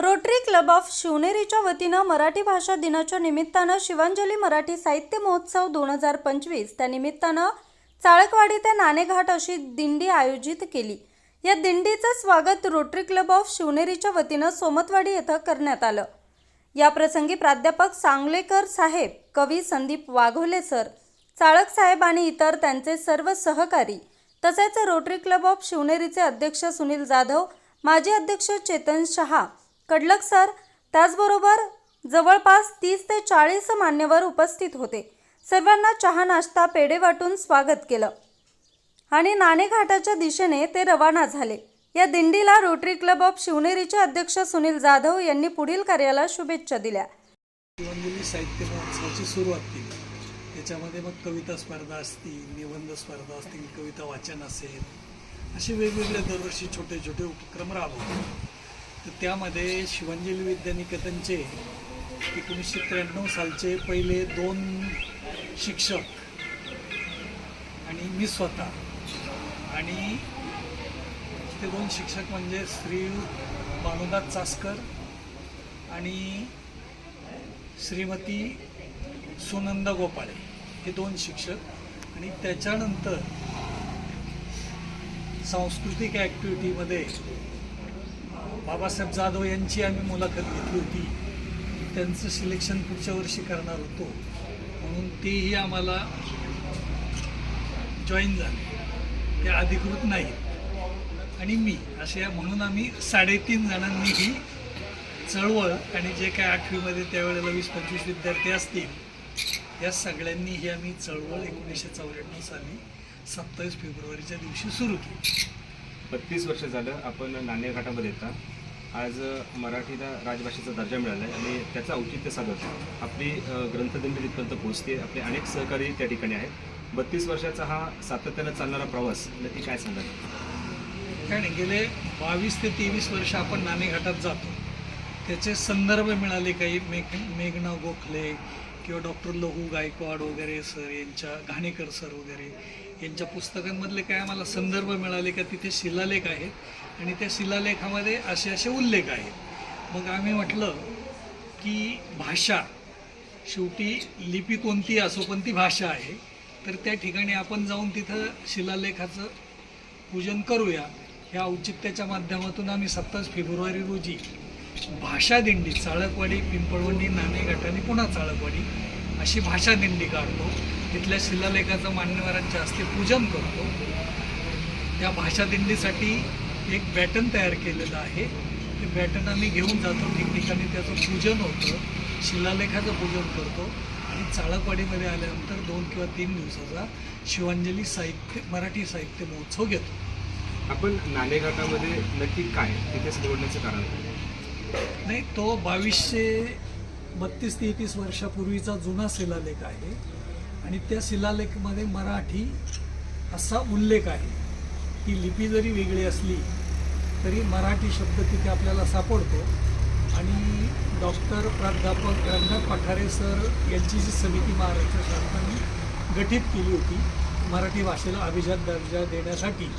Rotary club of शिवनेरीच्या वतीनं मराठी भाषा दिनाच्या निमित्तानं शिवांजली मराठी साहित्य महोत्सव दोन हजार पंचवीस. त्या निमित्तानं चाळकवाडी ते नाणेघाट अशी दिंडी आयोजित केली. या दिंडीचं स्वागत रोटरी क्लब ऑफ शिवनेरीच्या वतीनं सोमतवाडी येथे करण्यात आलं. या प्रसंगी प्राध्यापक सांगलेकर साहेब कवी संदीप वाघोले सर चाळक साहेब आणि इतर त्यांचे सर्व सहकारी तसेच रोटरी क्लब ऑफ शिवनेरीचे अध्यक्ष सुनील जाधव माजी अध्यक्ष चेतन शहा कडलक सर त्याचबरोबर जवळपास तीस ते चाळीस मान्यवर उपस्थित होते. सर्वांना चहा नाश्ता पेढे वाटून स्वागत केलं. आणि नाणेघाटाच्या दिशेने ते रवाना झाले. या दिंडीला रोटरी क्लब ऑफ शिवनेरीचे अध्यक्ष सुनील जाधव यांनी पुढील कार्याला शुभेच्छा दिल्या. शिवंजली साहित्य महोत्सवाची सुरुवात केली. त्याच्यामध्ये मग कविता स्पर्धा असतील निबंध स्पर्धा असतील कविता वाचन असेल असे वेगवेगळे दरवर्षी छोटे छोटे उपक्रम राबवतात तर त्यामध्ये शिवंजली विद्यानिकेतनचे एकोणीसशे त्र्याण्णव सालचे पहिले दोन शिक्षक आणि मी स्वतः. आणि ते दोन शिक्षक म्हणजे श्री भानुदास चासकर आणि श्रीमती सुनंदा गोपाळे. हे दोन शिक्षक. आणि त्याच्यानंतर सांस्कृतिक ॲक्टिव्हिटीमध्ये बाबासाहेब जाधव यांची आम्ही मुलाखत घेतली होती. त्यांचं सिलेक्शन पुढच्या वर्षी करणार होतो. म्हणून तेही आम्हाला जॉईन झाले. ते अधिकृत नाहीत. आणि मी असे म्हणून आम्ही साडेतीन जणांनी ही चळवळ आणि जे काय आठवीमध्ये त्यावेळेला वीस पंचवीस विद्यार्थी असतील या सगळ्यांनी ही आम्ही चळवळ एकोणीसशे चौऱ्याण्णव साली सत्तावीस फेब्रुवारीच्या दिवशी सुरू केली. बत्तीस वर्ष झालं आपण नाणेघाटामध्ये येतात आज मराठीला राजभाषेचा दर्जा मिळाला आहे आणि त्याचं औचित्य साधत आपली ग्रंथदिंडी तिथपर्यंत पोहोचते. आपले अनेक सहकारी त्या ठिकाणी आहेत. बत्तीस वर्षाचा हा सातत्यानं चालणारा प्रवास नक्की काय सांगाल? काय नाही गेले बावीस ते तेवीस वर्ष आपण नाणेघाटात जातो. त्याचे संदर्भ मिळाले काही. मेघ मेघना गोखले किंवा डॉक्टर लघु गायकवाड वगैरे सर यांच्या घाणेकर सर वगैरे यांच्या पुस्तकांमधले काय आम्हाला संदर्भ मिळाले का तिथे शिलालेख आहेत आणि त्या शिलालेखामध्ये असे असे उल्लेख आहेत. मग आम्ही म्हटलं की भाषा शेवटी लिपी कोणती असो पण ती भाषा आहे. तर त्या ठिकाणी आपण जाऊन तिथं शिलालेखाचं पूजन करूया. ह्या औचित्याच्या माध्यमातून आम्ही सत्तावीस फेब्रुवारी रोजी भाषा दिंडी चाळकवाडी पिंपळवंडी नाणेघाट आणि पुन्हा चाळकवाडी अशी भाषा दिंडी काढतो. तिथल्या शिलालेखाचं मान्यवरांच्या हस्ते पूजन करतो. त्या भाषा दिंडीसाठी एक बॅटन तयार केलेलं आहे. ते बॅटन आम्ही घेऊन जातो. ठिकठिकाणी त्याचं पूजन होतं. शिलालेखाचं पूजन करतो. आणि चाळकवाडीमध्ये आल्यानंतर दोन किंवा तीन दिवसाचा शिवांजली साहित्य मराठी साहित्य महोत्सव घेतो. आपण नाणेघाटामध्ये नक्की काय? तिथेच निवडण्याचं कारण काय? नाही तो बावीसशे बत्तीस तेहतीस वर्षापूर्वीचा जुना शिलालेख आहे. आणि त्या शिलालेखमध्ये मराठी असा उल्लेख आहे ती लिपी जरी वेगळी असली तरी मराठी शब्द तिथे आपल्याला सापडतो. आणि डॉक्टर प्राध्यापक रंगनाथ पठारे सर यांची जी समिती महाराष्ट्र शासनाने गठीत केली होती मराठी भाषेला अभिजात दर्जा देण्यासाठी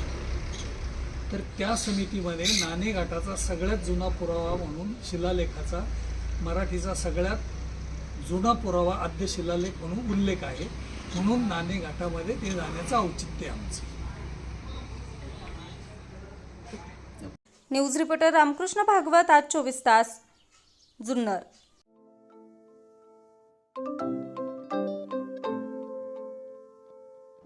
तर त्या समितीमध्ये नाणेघाटाचा सगळ्यात जुना पुरावा म्हणून शिलालेखाचा मराठीचा सगळ्यात जुना पुरावा आद्य शिलालेख म्हणून उल्लेख आहे. म्हणून नाणेघाटामध्ये ते जाण्याचं औचित्य आहे आमचं. न्यूज रिपोर्टर रामकृष्ण भागवत आज चोवीस तास जुन्नर.